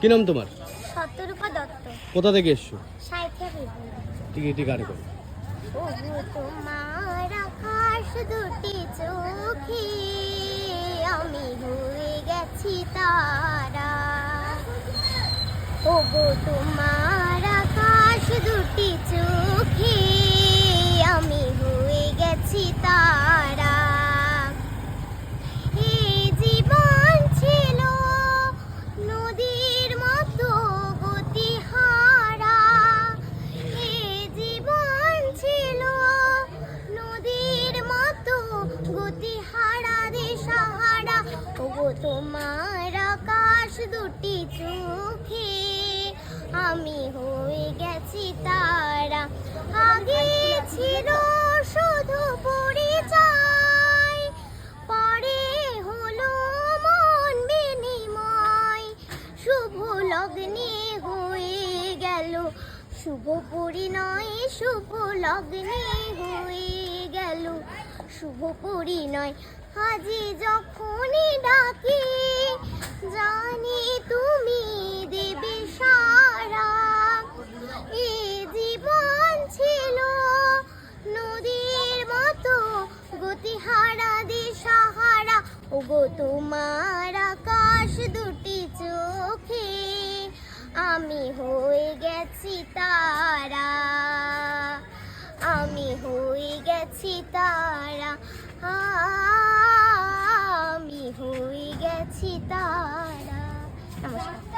কি নাম তোমার? সত্যরূপা দত্ত। কোথা থেকে এসছো? ঠিক এটি গানে করো। তোমার আকাশ দুটি চোখে আমি হয়ে গেছি তারা। ওগো তোমার আকাশ দুটি তোমার আকাশ দুটি চোখে। আমি হয়ে গেছি তারা। আগে ছিল শুধু পরিচয়, পরে হলো মন বিনিময়। শুভ লগ্নে হয়ে গেল, শুভ পরিণয়, শুভ লগ্নে হয়ে গেল, শুভ পরিণয়। আজি যখনই ডাকি, জানি তুমি দেবে সারা। এ জীবন ছিল নদীর মতো, গতিহারা দিশাহারা। ওগো, তোমার আকাশ দুটি চোখে, আমি হয়ে গেছি তারা। আমি হয়ে গেছি তারা। 期待了。那么。